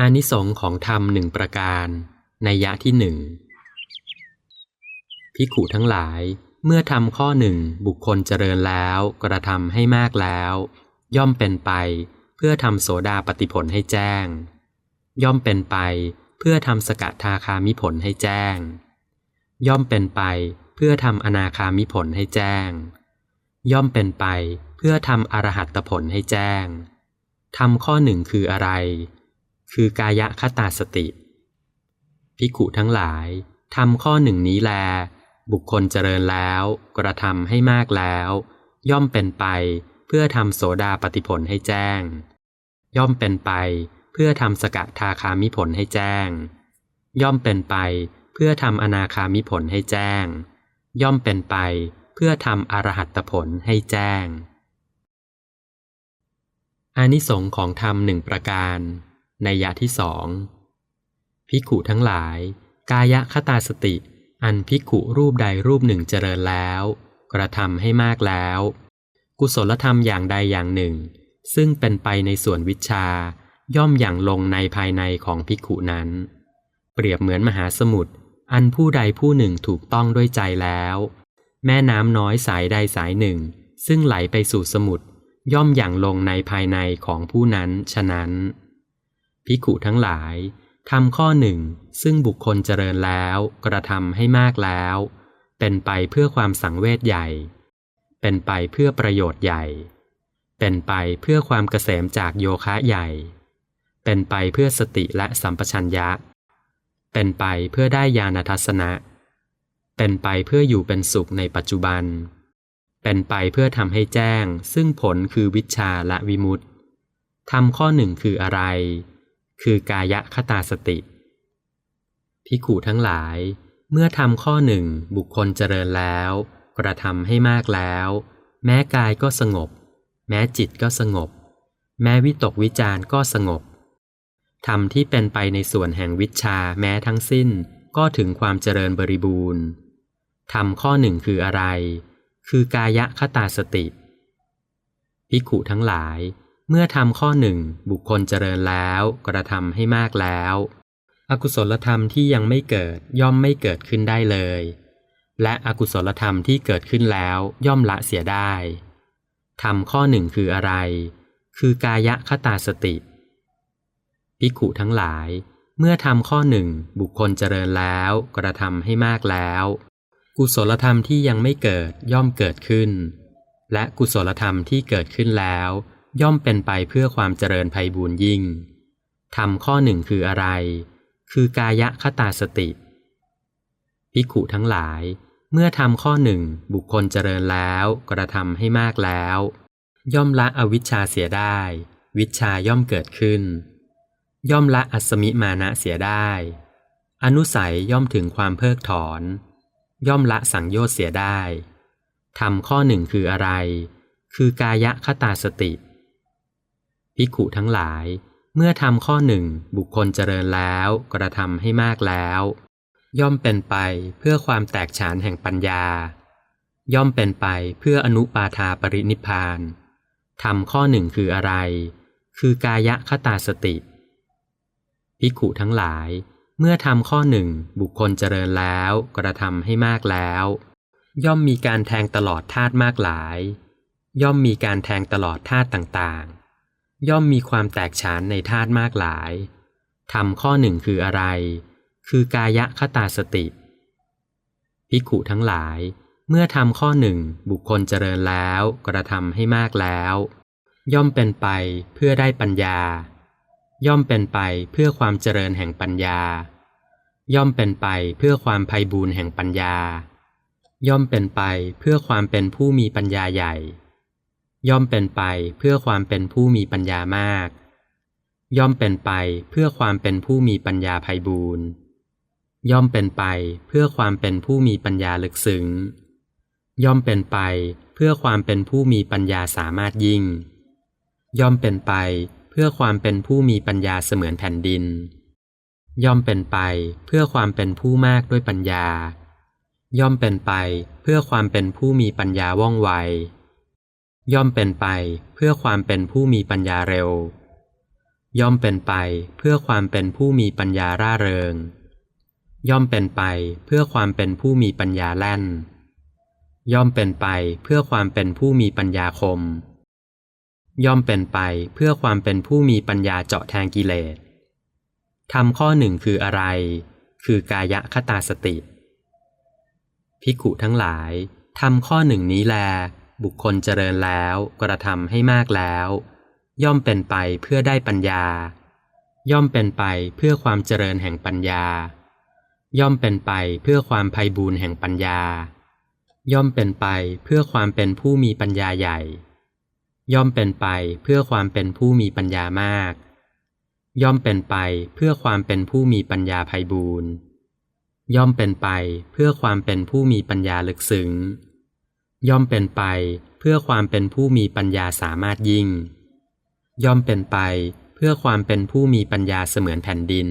อานิสงส์ของธรรมหนึ่งประการในยะที่หนึ่งพิขุทั้งหลายเมื่อทำข้อหนึ่งบุคคลเจริญแล้วกระทำให้มากแล้ว ย่อมเป็นไปเพื่อทำโสดาปฏิผลให้แจ้ง ย่อมเป็นไปเพื่อทำสกทาคามิผลให้แจ้ง ย่อมเป็นไปเพื่อทำอนาคามิผลให้แจ้ง ย่อมเป็นไปเพื่อทำอรหัตผลให้แจ้งทำข้อหนึ่งคืออะไร คือกายคตาสติ พิกุทั้งหลายทำข้อหนึ่งนี้แล บุคคลเจริญแล้ว กระทำให้มากแล้ว ย่อมเป็นไปเพื่อทำโสดาปฏิผลให้แจ้ง ย่อมเป็นไปเพื่อทำสกทาคามิผลให้แจ้ง ย่อมเป็นไปเพื่อทำอนาคามิผลให้แจ้ง ย่อมเป็นไปเพื่อทำอรหัตผลให้แจ้งอานิสงส์ของธรรมหนึ่งประการ ในยะที่สองพิขุทั้งหลาย กายคตาสติ อันพิขุรูปใดรูปหนึ่งเจริญแล้ว กระทำให้มากแล้ว กุศลธรรมอย่างใดอย่างหนึ่ง ซึ่งเป็นไปในส่วนวิชา ย่อมอย่างลงในภายในของพิขุนั้น เปรียบเหมือนมหาสมุทรอันผู้ใดผู้หนึ่งถูกต้องด้วยใจแล้ว แม่น้ำน้อยสายใดสายหนึ่ง ซึ่งไหลไปสู่สมุทรย่อมอย่างลงในภายในของผู้นั้นฉะนั้น พิขุทั้งหลายทำข้อหนึ่ง ซึ่งบุคคลเจริญแล้วกระทำให้มากแล้ว เป็นไปเพื่อความสังเวชใหญ่ เป็นไปเพื่อประโยชน์ใหญ่ เป็นไปเพื่อความเกษมจากโยคะใหญ่ เป็นไปเพื่อสติและสัมปชัญญะ เป็นไปเพื่อได้ญาณทัศนะ เป็นไปเพื่ออยู่เป็นสุขในปัจจุบัน เป็นไปเพื่อทำให้แจ้ง ซึ่งผลคือวิชาและวิมุตติทำข้อหนึ่งคืออะไร คือกายคตาสติ พิขูทั้งหลาย เมื่อทำข้อหนึ่งบุคคลเจริญแล้ว กระทำให้มากแล้ว แม้กายก็สงบ แม้จิตก็สงบ แม้วิตกวิจารก็สงบทำที่เป็นไปในส่วนแห่งวิชาแม้ทั้งสิ้นก็ถึงความเจริญบริบูรณ์ทำข้อหนึ่งคืออะไร คือกายคตาสติ พิขูทั้งหลาย เมื่อทำข้อหนึ่งบุคคลเจริญแล้วกระทำให้มากแล้ว อกุศลธรรมที่ยังไม่เกิดย่อมไม่เกิดขึ้นได้เลย และอกุศลธรรมที่เกิดขึ้นแล้วย่อมละเสียได้ทำข้อหนึ่งคืออะไร คือกายคตาสติภิกขุทั้งหลาย เมื่อทำข้อหนึ่งบุคคลเจริญแล้วกระทำให้มากแล้ว กุศลธรรมที่ยังไม่เกิดย่อมเกิดขึ้น และกุศลธรรมที่เกิดขึ้นแล้ว ย่อมเป็นไปเพื่อความเจริญภัยบูญยิ่งทำข้อหนึ่งคืออะไร คือกายคตาสติภิกขุทั้งหลาย เมื่อทำข้อหนึ่งบุคคลเจริญแล้วกระทำให้มากแล้ว ย่อมละอวิชชาเสียได้ วิชาย่อมเกิดขึ้น ย่อมละอัสมิมานะเสียได้ อนุสัยย่อมถึงความเพิกถอน ย่อมละสังโยชน์เสียได้ทำข้อหนึ่งคืออะไร คือกายคตาสติ ภิกขุทั้งหลาย เมื่อทำข้อหนึ่งบุคคลเจริญแล้วกระทำให้มากแล้ว ย่อมเป็นไปเพื่อความแตกฉานแห่งปัญญา ย่อมเป็นไปเพื่ออนุปาทาปรินิพานทำข้อหนึ่งคืออะไร คือกายคตาสติภิกขุทั้งหลาย เมื่อทำข้อหนึ่งบุคคลเจริญแล้วกระทำให้มากแล้ว ย่อมมีการแทงตลอดธาตุมากหลาย ย่อมมีการแทงตลอดธาตุต่าง ย่อมมีความแตกฉานในธาตุมากหลายทำข้อหนึ่งคืออะไร คือกายคตาสติ ภิกขุทั้งหลาย เมื่อทำข้อหนึ่งบุคคลเจริญแล้วกระทำให้มากแล้ว ย่อมเป็นไปเพื่อได้ปัญญา ย่อมเป็นไปเพื่อความเจริญแห่งปัญญา ย่อมเป็นไปเพื่อความไพ่บูรณ์แห่งปัญญา ย่อมเป็นไปเพื่อความเป็นผู้มีปัญญาใหญ่ ย่อมเป็นไปเพื่อความเป็นผู้มีปัญญามาก ย่อมเป็นไปเพื่อความเป็นผู้มีปัญญาภัยบูรณ์ย่อมเป็นไปเพื่อความเป็นผู้มีปัญญาลึกซึ้ง ย่อมเป็นไปเพื่อความเป็นผู้มีปัญญาสามารถยิ่ง ย่อมเป็นไปเพื่อความเป็นผู้มีปัญญาเสมือนแผ่นดิน ย่อมเป็นไปเพื่อความเป็นผู้มากด้วยปัญญา ย่อมเป็นไปเพื่อความเป็นผู้มีปัญญาว่องไว ย่อมเป็นไปเพื่อความเป็นผู้มีปัญญาเร็ว ย่อมเป็นไปเพื่อความเป็นผู้มีปัญญาร่าเริง ย่อมเป็นไปเพื่อความเป็นผู้มีปัญญาแล่น ย่อมเป็นไปเพื่อความเป็นผู้มีปัญญาคม ย่อมเป็นไปเพื่อความเป็นผู้มีปัญญาเจาะแทงกิเลสทำข้อหนึ่งคืออะไร คือกายคตาสติภิกขุทั้งหลายทำข้อหนึ่งนี้แล บุคคลเจริญแล้วกระทำให้มากแล้ว ย่อมเป็นไปเพื่อได้ปัญญา ย่อมเป็นไปเพื่อความเจริญแห่งปัญญา ย่อมเป็นไปเพื่อความไพ่บูรณ์แห่งปัญญา ย่อมเป็นไปเพื่อความเป็นผู้มีปัญญาใหญ่ ย่อมเป็นไปเพื่อความเป็นผู้มีปัญญามาก ย่อมเป็นไปเพื่อความเป็นผู้มีปัญญาไพ่บูรณ์ย่อมเป็นไปเพื่อความเป็นผู้มีปัญญาลึกซึ้ง ย่อมเป็นไปเพื่อความเป็นผู้มีปัญญาสามารถยิ่ง ย่อมเป็นไปเพื่อความเป็นผู้มีปัญญาเสมือนแผ่นดิน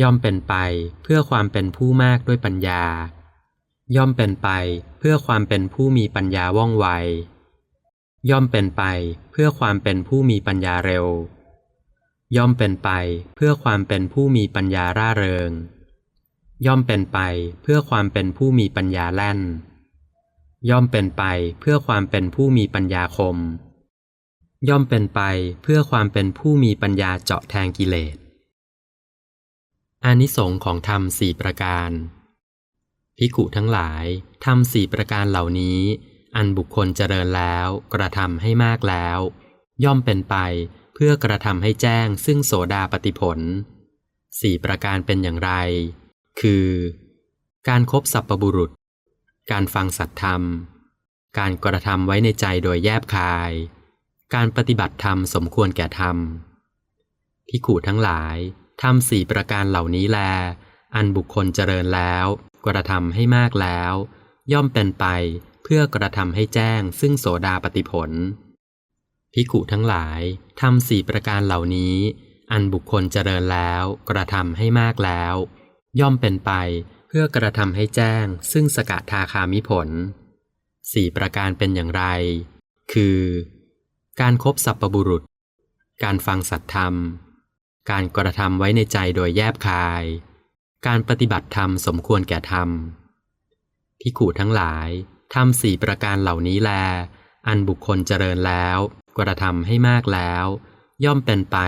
ย่อมเป็นไปเพื่อความเป็นผู้มากด้วยปัญญา ย่อมเป็นไปเพื่อความเป็นผู้มีปัญญาว่องไว ย่อมเป็นไปเพื่อความเป็นผู้มีปัญญาเร็ว ย่อมเป็นไปเพื่อความเป็นผู้มีปัญญาร่าเริง ย่อมเป็นไปเพื่อความเป็นผู้มีปัญญาแล่น ย่อมเป็นไปเพื่อความเป็นผู้มีปัญญาคม ย่อมเป็นไปเพื่อความเป็นผู้มีปัญญาเจาะแทงกิเลสอานิสงส์ของธรรมสี่ประการภิกขุทั้งหลายทำสี่ประการเหล่านี้ อันบุคคลเจริญแล้ว กระทำให้มากแล้ว ย่อมเป็นไปเพื่อกระทำให้แจ้งซึ่งโสดาปฏิผลสี่ประการเป็นอย่างไร คือ การครบสัพปบุรุษ การฟังสัตธรรม การกระทำไว้ในใจโดยแยบคาย การปฏิบัติธรรมสมควรแก่ธรรมพิขูทั้งหลายทำสี่ประการเหล่านี้แล อันบุคคลเจริญแล้ว กระทำให้มากแล้ว ย่อมเป็นไปเพื่อกระทำให้แจ้งซึ่งโสดาปฏิผลพิขูทั้งหลายทำสี่ประการเหล่านี้ อันบุคคลเจริญแล้ว กระทำให้มากแล้ว ย่อมเป็นไป เพื่อกระทำให้แจ้งซึ่งสกทาคามิผลสี่ประการเป็นอย่างไร คือ การครบสัพปบุรุษ การฟังสัตธรรม การกระทำไว้ในใจโดยแยบคาย การปฏิบัติธรรมสมควรแก่ธรรมพิขูทั้งหลายทำสี่ประการเหล่านี้แล อันบุคคลเจริญแล้ว กระทำให้มากแล้ว ย่อมเป็นไป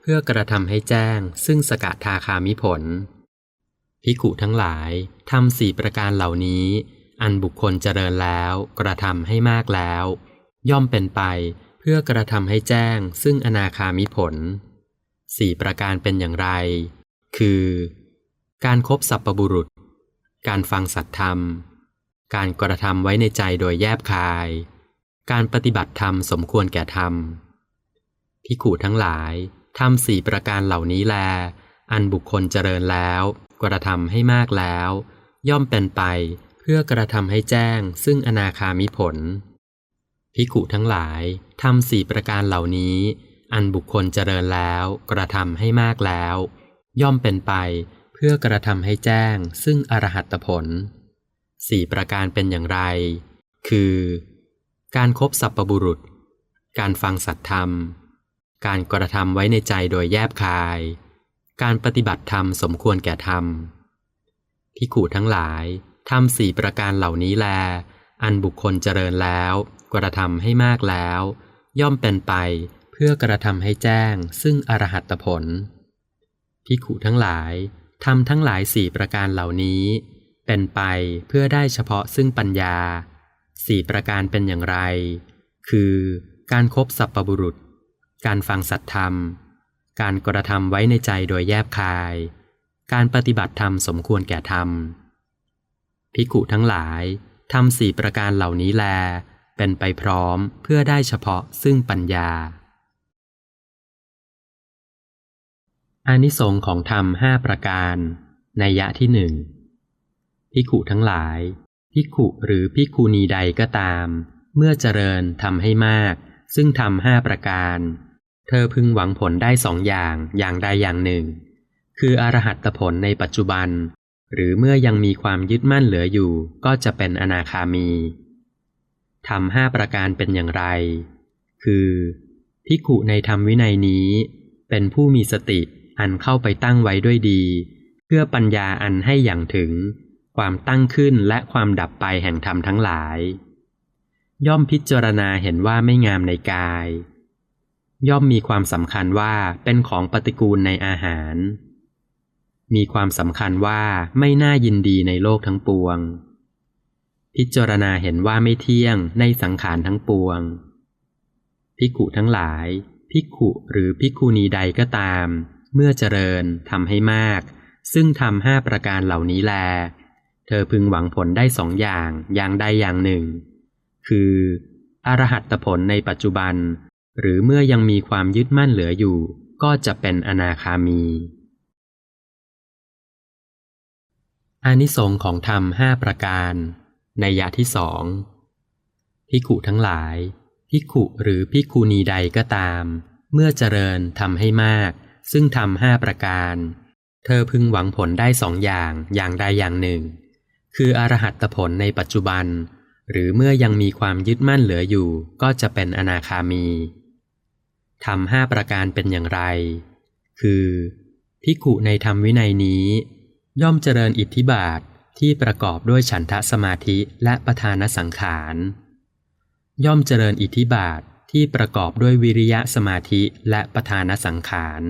เพื่อกระทำให้แจ้ง ซึ่งสกทาคามิผล ภิกขุทั้งหลายทำสี่ประการเหล่านี้ อันบุคคลเจริญแล้วกระทำให้มากแล้ว ย่อมเป็นไปเพื่อกระทำให้แจ้งซึ่งอนาคามิผลสี่ประการเป็นอย่างไร คือ การครบสัพปบุรุษ การฟังสัตธรรม การกระทำไว้ในใจโดยแยบคาย การปฏิบัติธรรมสมควรแก่ธรรมพิขูทั้งหลายทำสี่ประการเหล่านี้แล อันบุคคลเจริญแล้ว กระทำให้มากแล้ว ย่อมเป็นไปเพื่อกระทำให้แจ้ง ซึ่งอนาคามิผล พิขุทั้งหลายทำสี่ประการเหล่านี้ อันบุคคลเจริญแล้ว กระทำให้มากแล้ว ย่อมเป็นไปเพื่อกระทำให้แจ้ง ซึ่งอรหัตผลสี่ประการเป็นอย่างไร คือ การครบสัพปบุรุษ การฟังสัตธรรม การกระทำไว้ในใจโดยแยบคาย การปฏิบัติธรรมสมควรแก่ธรรมพิขูทั้งหลายทำสี่ประการเหล่านี้แล อันบุคคลเจริญแล้ว กระทำให้มากแล้ว ย่อมเป็นไปเพื่อกระทำให้แจ้ง ซึ่งอรหัตผลพิขูทั้งหลายทำทั้งหลายสี่ประการเหล่านี้ เป็นไปเพื่อได้เฉพาะซึ่งปัญญาสี่ประการเป็นอย่างไร คือ การครบสัพปบุรุษ การฟังสัตธรรม การกระทำไว้ในใจโดยแยบคาย การปฏิบัติธรรมสมควรแก่ธรรมภิกขุทั้งหลายทำสี่ประการเหล่านี้แล เป็นไปพร้อมเพื่อได้เฉพาะซึ่งปัญญาอานิสงค์ของธรรมห้าประการในยะที่หนึ่งภิกขุทั้งหลายภิกขุหรือภิกขุณีใดก็ตาม เมื่อเจริญทำให้มาก ซึ่งทำห้าประการ เธอพึงหวังผลได้สองอย่างอย่างใดอย่างหนึ่ง คืออรหัตผลในปัจจุบัน หรือเมื่อยังมีความยึดมั่นเหลืออยู่ ก็จะเป็นอนาคามีทำห้าประการเป็นอย่างไร คือพิขุในธรรมวินัยนี้ เป็นผู้มีสติอันเข้าไปตั้งไว้ด้วยดี เพื่อปัญญาอันให้อย่างถึง ความตั้งขึ้นและความดับไปแห่งธรรมทั้งหลาย ย่อมพิจารณาเห็นว่าไม่งามในกาย ย่อมมีความสำคัญว่าเป็นของปฏิกูลในอาหาร มีความสำคัญว่าไม่น่ายินดีในโลกทั้งปวง พิจารณาเห็นว่าไม่เที่ยงในสังขารทั้งปวง พิกุทั้งหลายพิกุหรือพิกุนีใดก็ตาม เมื่อเจริญทำให้มาก ซึ่งทำห้าประการเหล่านี้แล เธอพึงหวังผลได้สองอย่างอย่างใดอย่างหนึ่ง คือ อรหัตผลในปัจจุบัน หรือเมื่อยังมีความยึดมั่นเหลืออยู่ ก็จะเป็นอนาคามี อานิสงส์ของธรรมห้าประการ ในยะที่สองพิขุทั้งหลายพิขุหรือพิคูนีใดก็ตาม เมื่อเจริญทำให้มาก ซึ่งทำห้าประการ เธอพึงหวังผลได้สองอย่างอย่างใดอย่างหนึ่ง คืออรหัตผลในปัจจุบันหรือเมื่อยังมีความยึดมั่นเหลืออยู่ก็จะเป็นอนาคามี ทำห้าประการเป็นอย่างไร คือพิขุในธรรมวินัยนี้ ย่อมเจริญอิทธิบาทที่ประกอบด้วยฉันทะสมาธิและประธานสังขาร ย่อมเจริญอิทธิบาทที่ประกอบด้วยวิริยะสมาธิและประธานสังขาร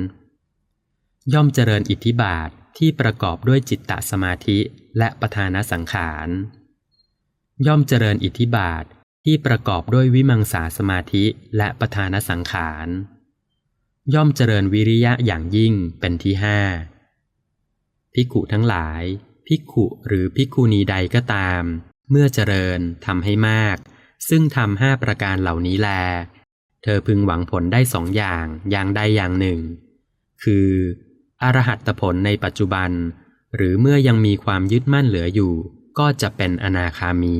ย่อมเจริญอิทธิบาทที่ประกอบด้วยจิตตสมาธิและประธานสังขาร ย่อมเจริญอิทธิบาท ที่ประกอบด้วยวิมังสาสมาธิและประธานสังขาร ย่อมเจริญวิริยะอย่างยิ่งเป็นที่ห้าภิกุทั้งหลายภิกุหรือภิกุณีใดก็ตาม เมื่อเจริญทำให้มาก ซึ่งทำห้าประการเหล่านี้แล เธอพึงหวังผลได้สองอย่างอย่างใดอย่างหนึ่ง คืออรหัตผลในปัจจุบัน หรือเมื่อยังมีความยึดมั่นเหลืออยู่ ก็จะเป็นอนาคามี